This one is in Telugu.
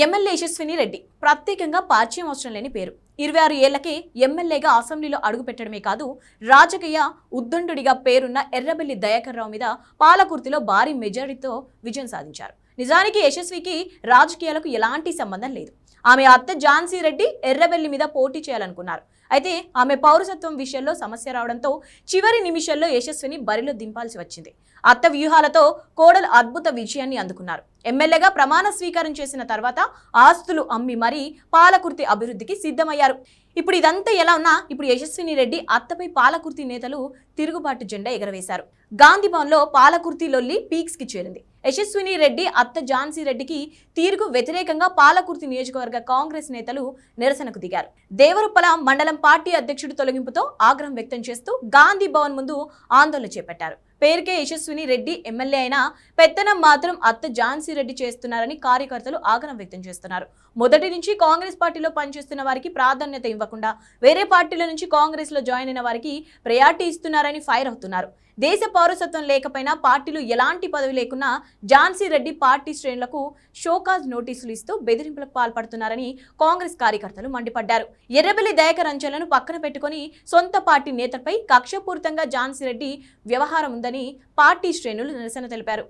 ఎమ్మెల్యే యశస్విని రెడ్డి. ప్రత్యేకంగా పరిచయం అవసరం లేని పేరు. ఇరవై ఆరు ఏళ్ళకే ఎమ్మెల్యేగా అసెంబ్లీలో అడుగుపెట్టడమే కాదు రాజకీయ ఉద్దండుడిగా పేరున్న ఎర్రబెల్లి దయాకర్ రావు మీద పాలకుర్తిలో భారీ మెజారిటీతో విజయం సాధించారు. నిజానికి యశస్వికి రాజకీయాలకు ఎలాంటి సంబంధం లేదు. ఆమె అత్త ఝాన్సీ రెడ్డి ఎర్రబెల్లి మీద పోటీ చేయాలనుకున్నారు. అయితే ఆమె పౌరసత్వం విషయంలో సమస్య రావడంతో చివరి నిమిషంలో యశస్విని బరిలో దింపాల్సి వచ్చింది. అత్త వ్యూహాలతో కోడలు అద్భుత విజయాన్ని అందుకున్నారు. ఎమ్మెల్యేగా ప్రమాణ స్వీకారం చేసిన తర్వాత ఆస్తులు అమ్మి మరీ పాలకుర్తి అభివృద్ధికి సిద్ధమయ్యారు. ఇప్పుడు ఇదంతా ఎలా ఉన్నా ఇప్పుడు యశస్విని రెడ్డి అత్తపై పాలకుర్తి నేతలు తిరుగుబాటు జెండా ఎగరవేశారు. గాంధీభవన్లో పాలకుర్తి లొల్లి పీక్స్కి చేరింది. యశస్విని రెడ్డి అత్త ఝాన్సీ రెడ్డికి తీరుకు వ్యతిరేకంగా పాలకుర్తి నియోజకవర్గ కాంగ్రెస్ నేతలు నిరసనకు దిగారు. దేవరుప్పల మండలం పార్టీ అధ్యక్షుడు తొలగింపుతో ఆగ్రహం వ్యక్తం చేస్తూ గాంధీ భవన్ ముందు ఆందోళన చేపట్టారు. పేరుకే యశస్విని రెడ్డి ఎమ్మెల్యే అయినా పెత్తనం మాత్రం అత్త ఝాన్సీ రెడ్డి చేస్తున్నారని కార్యకర్తలు ఆగ్రహం వ్యక్తం చేస్తున్నారు. మొదటి నుంచి కాంగ్రెస్ పార్టీలో పనిచేస్తున్న వారికి ప్రాధాన్యత ఇవ్వకుండా వేరే పార్టీల నుంచి కాంగ్రెస్లో జాయిన్ అయిన వారికి ప్రయారిటీ ఇస్తున్నారని ఫైర్ అవుతున్నారు. దేశ పౌరసత్వం లేకపోయినా పార్టీలు ఎలాంటి పదవి లేకున్నా ఝాన్సీ రెడ్డి పార్టీ శ్రేణులకు షోకాజ్ నోటీసులు ఇస్తూ బెదిరింపులకు పాల్పడుతున్నారని కాంగ్రెస్ కార్యకర్తలు మండిపడ్డారు. ఎర్రబెల్లి దయాకర్ అంచెలను పక్కన పెట్టుకుని సొంత పార్టీ నేతపై కక్షపూరితంగా ఝాన్సీ రెడ్డి వ్యవహారం ఉందని ఉందని పార్టీ శ్రేణులు నిరసన తెలిపారు.